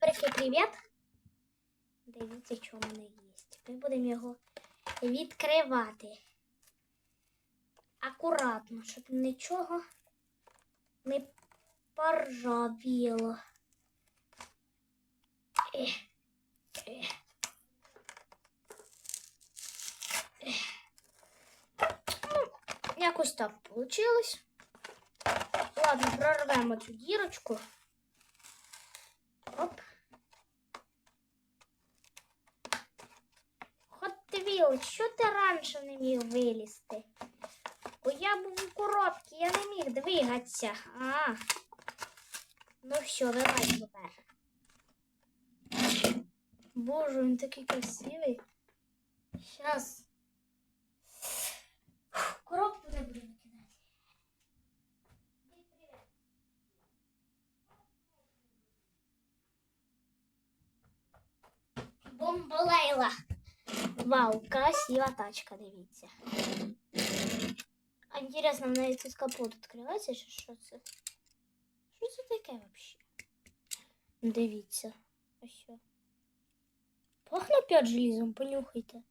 Бобрики, привіт. Дивіться, що в мене є. Ми будемо його відкривати. Акуратно, щоб нічого не поржавіло. Ех, ех. Ех. Ну, якось так вийшло. Ладно, прорвемо цю дірочку. Хотвіл, що ти раніше не міг вилізти? Бо я був у коробці, я не міг двигатися. А. Ну все, вилазь тепер. Боже, він такий красивий. Щас. Коробку не буду викидати. Бомболейла. Вау, красива тачка, дивіться. А інтересно, в неї тут капот відкривається, чи що це? Що це таке взагалі? Дивіться. Ось. Пахне опять желізом, понюхайте.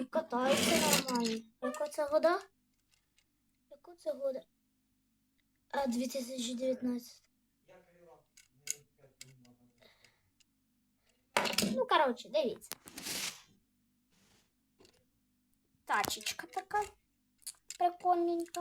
І катається нормально. Яка це года? Яка це года? А, 2019. Ну, коротше, дивіться. Тачечка така прикольненька.